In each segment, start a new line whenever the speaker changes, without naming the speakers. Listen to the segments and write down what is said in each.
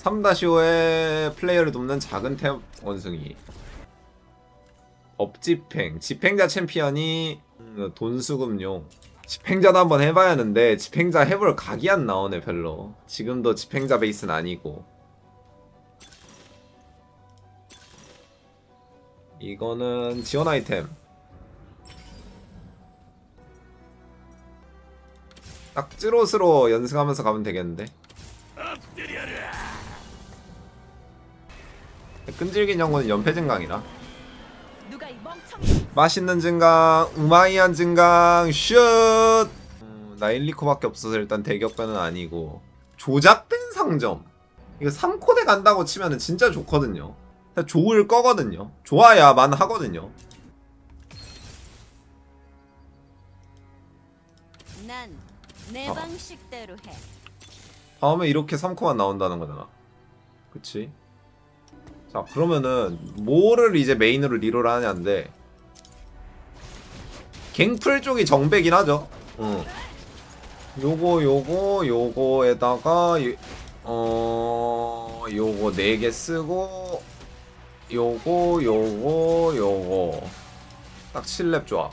3-5의 플레이어를 돕는 작은 탭 원숭이. 업집행 집행자 챔피언이 음, 돈수급용. 집행자도 한번 해봐야 하는데 집행자 해볼 각이 안 나오네 별로. 지금도 집행자 베이스는 아니고. 이거는 지원 아이템. 딱 찌롯으로 연승하면서 가면 되겠는데 끈질긴 연구는 연패 증강이라 맛있는 증강 우마이한 증강 슛! 음, 나 1, 2코밖에 없어서 일단 대격변은 아니고 조작된 상점. 이거 3코대 간다고 치면은 진짜 좋거든요. 그냥 좋을 거거든요. 좋아야 만 하거든요.
난내
어.
방식대로 해.
다음에 이렇게 3코만 나온다는 거잖아. 그치 자 그러면은 뭐를 이제 메인으로 리롤 하냐인데 갱플 쪽이 정배긴 하죠. 응. 요거 요거 요거에다가 요- 어 요거 4개 쓰고 요거 요거 요거. 딱 7렙 조합.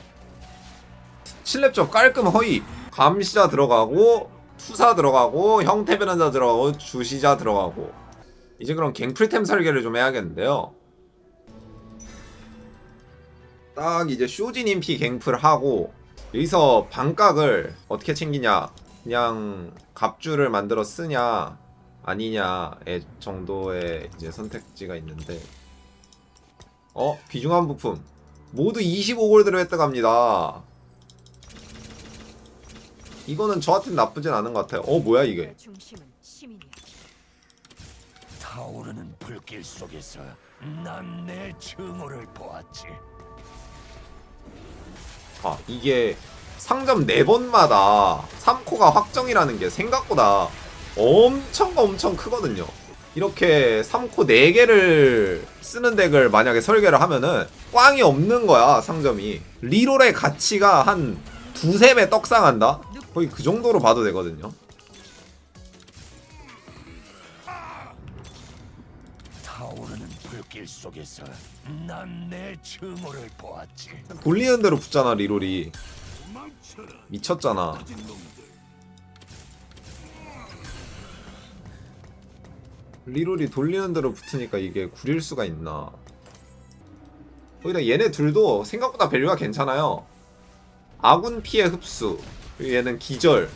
7렙 조합 깔끔 허위. 감시자 들어가고 투사 들어가고 형태 변환자 들어가고 주시자 들어가고 이제 그럼 갱플템 설계를 좀 해야겠는데요. 딱 이제 쇼진 인피 갱플 하고 여기서 반각을 어떻게 챙기냐? 그냥 갑주를 만들어 쓰냐? 아니냐의 정도의 이제 선택지가 있는데. 어? 귀중한 부품. 모두 25골드로 획득합니다. 이거는 저한테는 나쁘진 않은 것 같아요. 어 뭐야 이게.
타오르는 불길 속에서 난 내 증오를 보았지.
아 이게 상점 4번마다 3코가 확정이라는 게 생각보다 엄청 엄청 크거든요 이렇게 3코 4개를 쓰는 덱을 만약에 설계를 하면은 꽝이 없는 거야 상점이 리롤의 가치가 한 두세 배 떡상한다? 거의 그 정도로 봐도 되거든요
길 속에서 난 내 증오를 보았지.
돌리는 대로 붙잖아 리롤이. 미쳤잖아. 리롤이 돌리는 대로 붙으니까 이게 구릴 수가 있나. 거기다 얘네 둘도 생각보다 밸류가 괜찮아요. 아군 피해 흡수. 그리고 얘는 기절.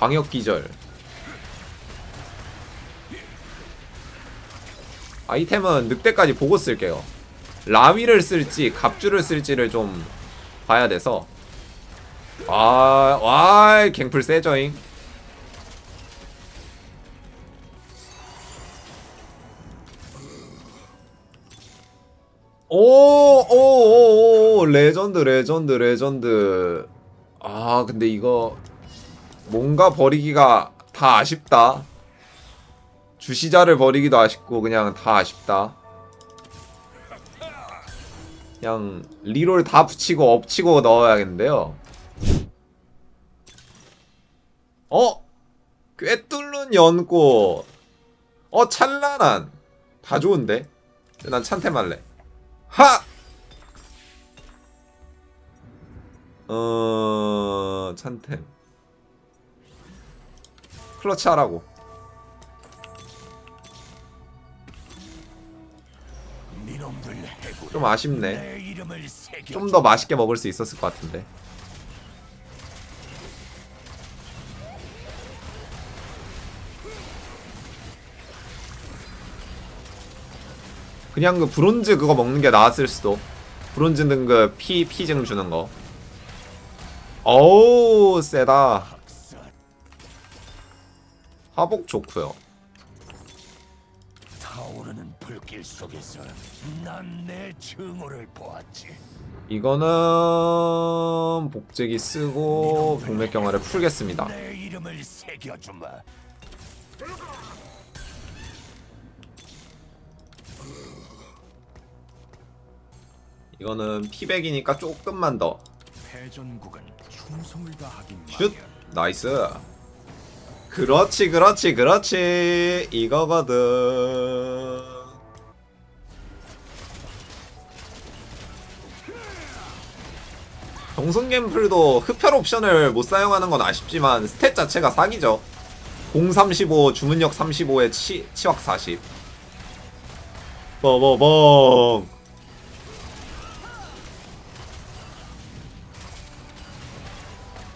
방역 기절 아이템은 늑대까지 보고 쓸게요 라위를 쓸지 갑주를 쓸지를 좀 봐야 돼서 아, 와, 갱플 세저잉. 오, 오, 오, 오, 레전드, 레전드, 레전드. 아, 근데 이거 뭔가 버리기가 다 아쉽다. 주시자를 버리기도 아쉽고 그냥 다 아쉽다. 그냥 리롤 다 붙이고 엎치고 넣어야겠는데요. 어? 꿰뚫는 연꽃. 어 찬란한. 다 좋은데. 난 찬템 할래. 하. 어 찬템. 클러치 하라고. 좀 아쉽네. 좀 더 맛있게 먹을 수 있었을 것 같은데. 그냥 그 브론즈 그거 먹는 게 나았을 수도. 브론즈 등급 피 피증 주는 거. 어우 세다. 하복 좋고요.
길 속에서 난 내 증오를 보았지.
이거는 복제기 쓰고 병맥 경화를 풀겠습니다.
내 이름을 새겨주마.
이거는 피백이니까 조금만 더.
패전국은 충성을 다하기
슛
마련.
나이스 그렇지 그렇지 그렇지 이거거든 동승갬플도 흡혈 옵션을 못 사용하는 건 아쉽지만 스탯 자체가 사기죠. 035 주문력 35에 치, 치확 40 뻐버벙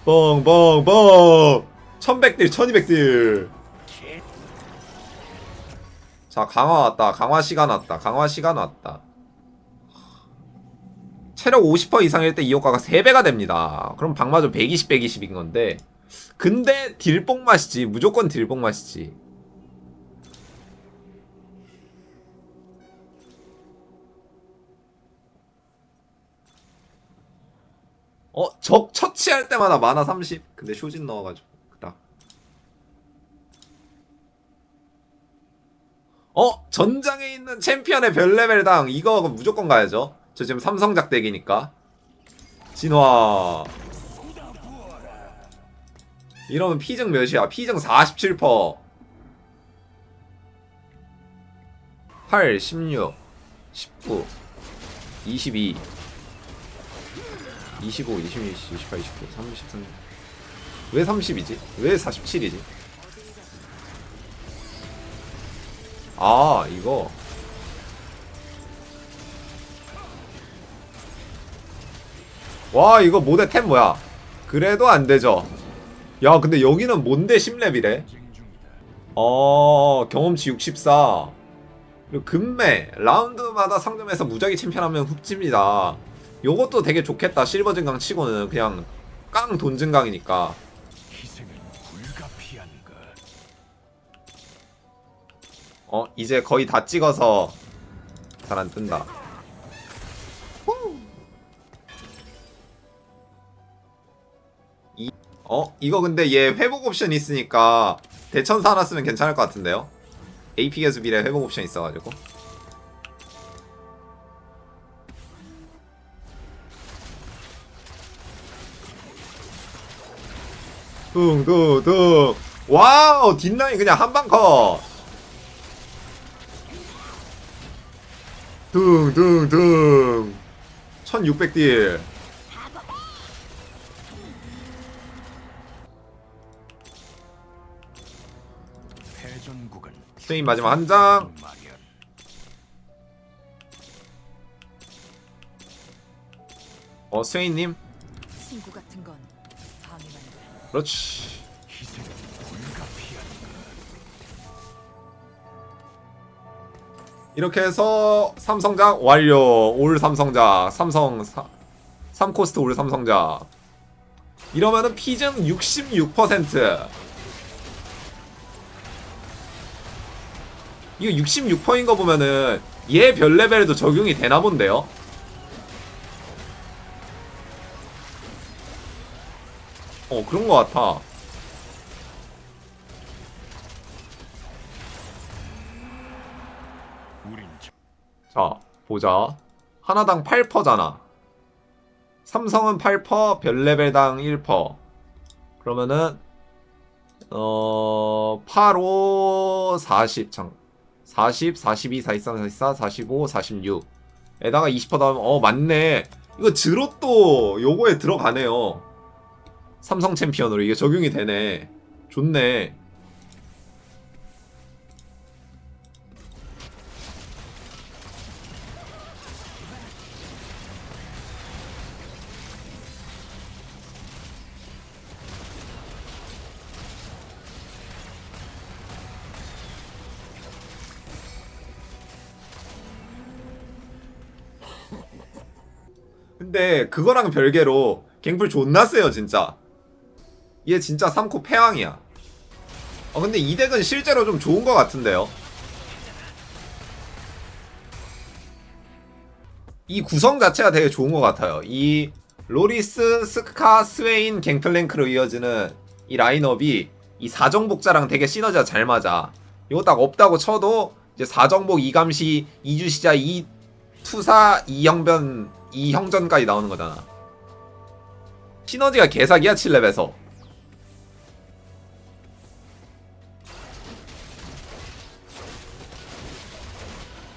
뻥뻥뻥. 1100딜 1200딜. 개자 강화 왔다. 강화 시간 왔다. 강화 시간 왔다 체력 50% 이상일 때 이 효과가 3배가 됩니다 그럼 방마저 120 120인 건데 근데 딜뽕 맛이지 무조건 딜뽕 맛이지 어? 적 처치할 때마다 만화 30 근데 쇼진 넣어가지고 그다 어? 전장에 있는 챔피언의 별 레벨당 이거 무조건 가야죠. 저 지금 삼성작 덱이니까. 진화. 이러면 피증 몇이야? 피증 47%. 8, 16, 19, 22, 25, 26, 28, 29, 33. 왜 30이지? 왜 47이지? 아 이거 와 이거 모델 템 뭐야? 그래도 안되죠. 야 근데 여기는 뭔데 10렙이래? 어 경험치 64 그리고 금매 라운드마다 상점에서 무작위 챔피언하면 훅집니다. 요것도 되게 좋겠다. 실버 증강 치고는 그냥 깡 돈 증강이니까. 어 이제 거의 다 찍어서 잘 안 뜬다. 어? 이거 근데 얘 회복 옵션 있으니까 대천사 하나 쓰면 괜찮을 것 같은데요? AP 개수 비례 회복 옵션 있어가지고. 둥둥둥. 와우 뒷라인 그냥 한방 컷. 둥둥둥. 1600딜 스웨인 마지막 한장.
마련.
어 스웨인님?
친구 같은 건 방해만 돼.
그렇지. 이렇게 해서 삼성작 완료. 올 삼성작 삼성 3코스트 올 삼성작 이러면은 피증 66% 이거 66%인 거 보면은 얘 별 레벨에도 적용이 되나 본데요 어 그런 거 같아 자, 보자. 하나당 8%잖아. 삼성은 8%, 별레벨당 1%. 그러면은 어, 8, 5, 40, 참. 40, 42, 43, 44, 45, 46. 에다가 20% 더하면 어, 맞네. 이거 드롯도 요거에 들어가네요. 삼성 챔피언으로 이게 적용이 되네. 좋네. 근데 그거랑 별개로 갱플 존나 세요 진짜. 얘 진짜 3코 패왕이야. 어 근데 이 덱은 실제로 좀 좋은 것 같은데요? 이 구성 자체가 되게 좋은 것 같아요. 이 로리스, 스카, 스웨인, 갱플랭크로 이어지는 이 라인업이 이 사정복자랑 되게 시너지가 잘 맞아. 이거 딱 없다고 쳐도 이제 사정복, 이감시, 이주시자, 이투사, 이형변, 이 형전까지 나오는 거잖아. 시너지가 개사기야 7렙에서.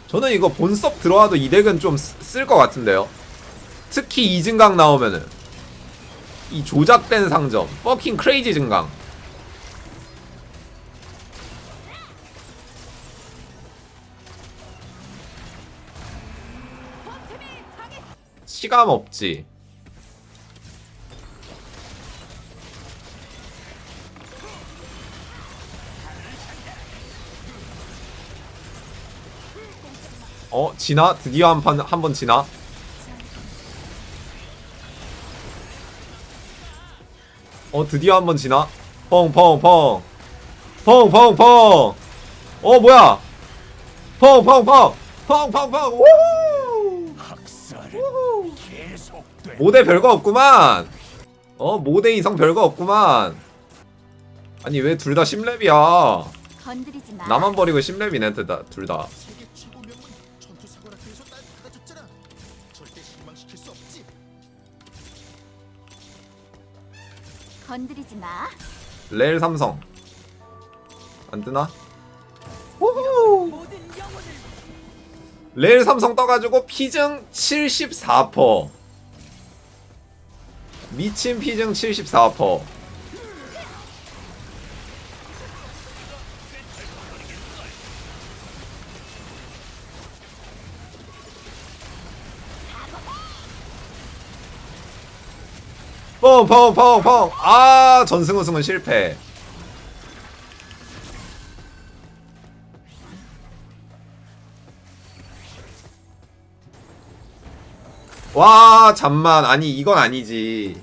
저는 이거 본섭 들어와도 이 덱은 좀 쓸 것 같은데요. 특히 이증강 나오면은 이 조작된 상점, 버킹 크레이지 증강. 시감 없지. 어 지나? 드디어 한 판 한 번 지나? 어 드디어 한 번 지나? 펑펑펑. 펑펑펑. 어 뭐야? 펑펑펑. 펑펑펑.
계속돼.
모대 별거 없구만 어 모대 이성 별거 없구만 아니 왜 둘 다 10렙이야
건드리지 마.
나만 버리고 10렙이네 둘다.
건드리지 마.
레일 삼성 안 뜨나? 우후 레일 삼성 떠가지고 피증 74% 미친 피증 74% 뻥뻥뻥뻥 아 전승 우승은 실패 와 잠만. 아니 이건 아니지.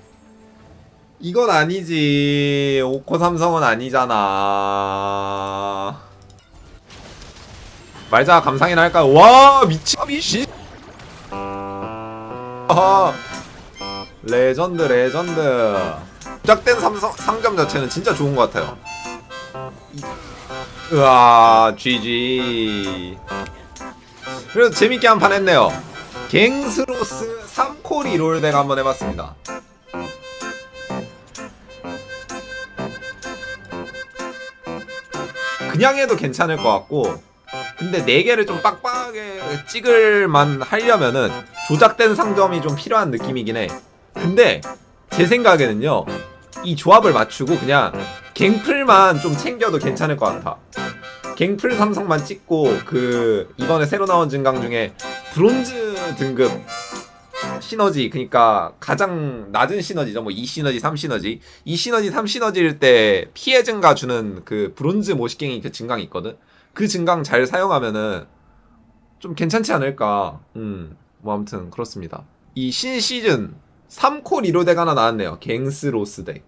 이건 아니지. 오코 삼성은 아니잖아. 말자 감상이나 할까요 와 미친. 아, 미친. 아하. 레전드 레전드. 시작된 삼성, 상점 자체는 진짜 좋은 것 같아요. 이- 으아 GG 그래서 재밌게 한 판 했네요 갱스로스 3콜 리롤덱 한번 해봤습니다. 그냥 해도 괜찮을 것 같고 근데 4개를 좀 빡빡하게 찍을만 하려면은 조작된 상점이 좀 필요한 느낌이긴 해. 근데 제 생각에는요 이 조합을 맞추고 그냥 갱플만 좀 챙겨도 괜찮을 것 같아 갱플 삼성만 찍고 그 이번에 새로 나온 증강 중에 브론즈 등급 시너지 그러니까 가장 낮은 시너지죠. 뭐 2시너지 3시너지. 2시너지 3시너지일 때 피해 증가 주는 그 브론즈 모시갱이 그 증강이 있거든. 그 증강 잘 사용하면은 좀 괜찮지 않을까. 음 뭐 아무튼 그렇습니다. 이 신 시즌 3코 리로 덱 하나 나왔네요. 갱스 로스 덱